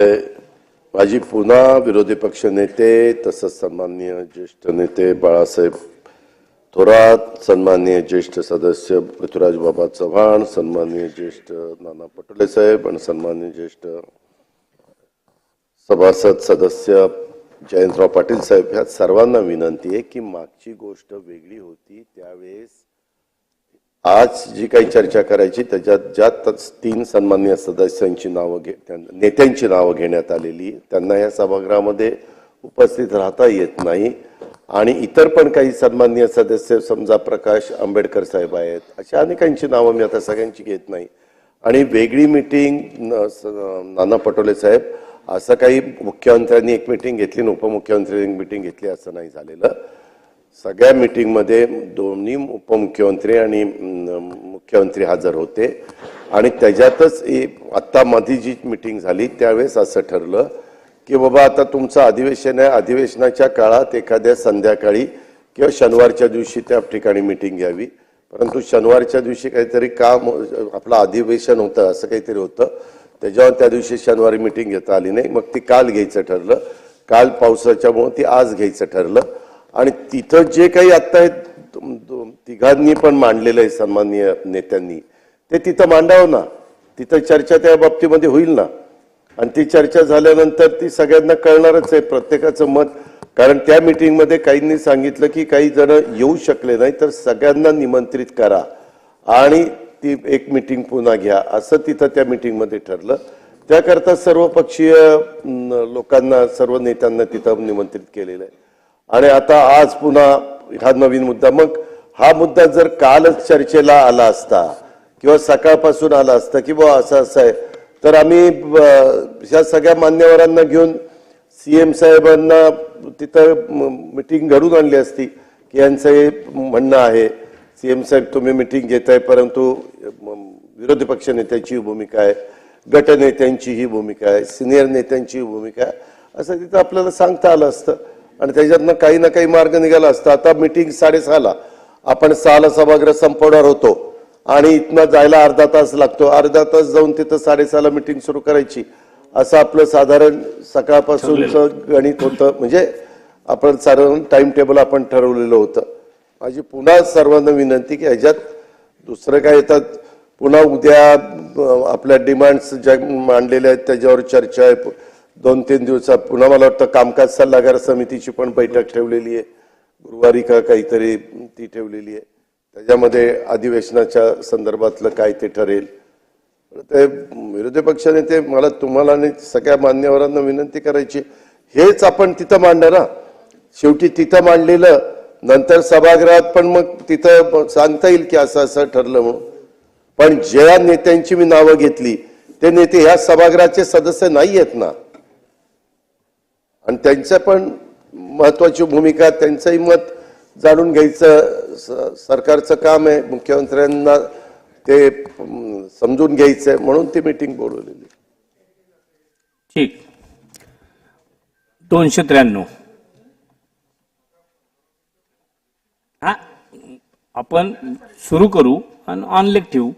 माझी पुन्हा विरोधी पक्ष नेते तसंच सन्माननीय ज्येष्ठ नेते बाळासाहेब थोरात सन्माननीय ज्येष्ठ सदस्य पृथ्वीराज बाबा चव्हाण सन्माननीय ज्येष्ठ नाना पटोले साहेब आणि सन्माननीय ज्येष्ठ सभासद सदस्य जयंतराव पाटील साहेब ह्या सर्वांना विनंती आहे की मागची गोष्ट वेगळी होती. त्यावेळेस आज जी काही चर्चा करायची त्याच्यात ज्या तीन सन्मान्य सदस्यांची नावं घे नेत्यांची नावं घेण्यात आलेली त्यांना या सभागृहामध्ये उपस्थित राहता येत नाही. आणि इतर पण काही सन्मान्य सदस्य समजा प्रकाश आंबेडकर साहेब आहेत अशा अनेकांची नावं मी आता सगळ्यांची घेत नाही. आणि वेगळी मिटिंग नाना पटोले साहेब असं काही मुख्यमंत्र्यांनी एक मिटिंग घेतली आणि उपमुख्यमंत्र्यांनी एक मिटिंग घेतली असं नाही झालेलं. सगळ्या मिटिंगमध्ये दोन्ही उपमुख्यमंत्री आणि मुख्यमंत्री हजर होते. आणि त्याच्यातच आत्ता मध्ये जी मिटिंग झाली त्यावेळेस असं ठरलं की बाबा आता तुमचं अधिवेशन आहे. अधिवेशनाच्या काळात एखाद्या संध्याकाळी किंवा शनिवारच्या दिवशी त्या ठिकाणी मिटिंग घ्यावी. परंतु शनिवारच्या दिवशी काहीतरी काम आपलं अधिवेशन होतं असं काहीतरी होतं. त्याच्यावर त्या दिवशी शनिवारी मिटिंग घेता आली नाही. मग ती काल घ्यायचं ठरलं. काल पावसाच्यामुळं ती आज घ्यायचं ठरलं. आणि तिथं जे काही आत्ता हे तिघांनी पण मांडलेलं आहे सन्माननीय नेत्यांनी ते तिथं मांडावं ना. तिथं चर्चा त्या बाबतीमध्ये होईल ना. आणि ती चर्चा झाल्यानंतर ती सगळ्यांना कळणारच आहे प्रत्येकाचं मत. कारण त्या मिटिंगमध्ये काहींनी सांगितलं की काही जण येऊ शकले नाही तर सगळ्यांना निमंत्रित करा. आणि ती एक मिटिंग पुन्हा घ्या असं तिथं त्या मिटिंगमध्ये ठरलं. त्याकरता सर्व पक्षीय लोकांना सर्व नेत्यांना तिथं निमंत्रित केलेलं आहे. आणि आता आज पुन्हा हा नवीन मुद्दा. मग हा मुद्दा जर कालच चर्चेला आला असता किंवा सकाळपासून आला असता की बुवा असं असं आहे तर आम्ही ह्या सगळ्या मान्यवरांना घेऊन सीएम साहेबांना तिथं मिटिंग घडून आणली असती की यांचं हे म्हणणं आहे सीएम साहेब तुम्ही मिटिंग घेताय परंतु विरोधी पक्ष नेत्याची ही भूमिका आहे गटनेत्यांची ही भूमिका आहे सिनियर नेत्यांची ही भूमिका आहे असं तिथं आपल्याला सांगता आलं असतं. आणि त्याच्यातनं काही ना काही मार्ग निघाला असता. आता मिटिंग साडेसहाला. आपण सहाला सभागृह संपवणार होतो. आणि इथनं जायला अर्धा तास लागतो. अर्धा तास जाऊन तिथं साडेसहाला मिटिंग सुरू करायची. असं आपलं साधारण सकाळपासूनचं गणित होतं. म्हणजे आपण साधारण टाइम टेबल आपण ठरवलेलं होतं. माझी पुन्हा सर्वांना विनंती की ह्याच्यात दुसरं काय येतात? पुन्हा उद्या आपल्या डिमांड्स ज्या मांडलेल्या आहेत त्याच्यावर चर्चा आहे. दोन तीन दिवसात पुन्हा मला वाटतं कामकाज सल्लागार समितीची पण बैठक ठेवलेली आहे. गुरुवारी का काहीतरी ती ठेवलेली आहे. त्याच्यामध्ये अधिवेशनाच्या संदर्भातलं काय ते ठरेल. ते विरोधी पक्षाने ते मला तुम्हाला आणि सगळ्या मान्यवरांना विनंती करायची. हेच आपण तिथं मांडणार ना शेवटी तिथं मांडलेलं नंतर सभागृहात पण मग तिथं सांगता येईल की असं असं ठरलं म्हणून. पण ज्या नेत्यांची मी नावं घेतली ते नेते ह्या सभागृहाचे सदस्य नाही आहेत ना. आणि त्यांच्या पण महत्वाची भूमिका त्यांचंही मत जाणून घ्यायचं सरकारचं काम आहे. मुख्यमंत्र्यांना ते समजून घ्यायचं आहे म्हणून ती मीटिंग बोलवलेली. ठीक. दोनशे त्र्याण्णव. हा? आपण सुरू करू आणि ऑनलेक ठेवू.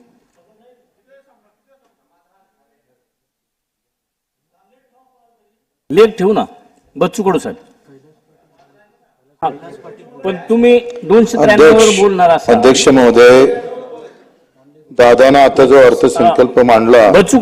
लेख ठेवू ना? बच्चू कडू साहेब. हा पण तुम्ही दोनशे त्र्याण्णव बोलणार असाल. अध्यक्ष महोदय दादानं आता जो अर्थसंकल्प मांडला बच्चू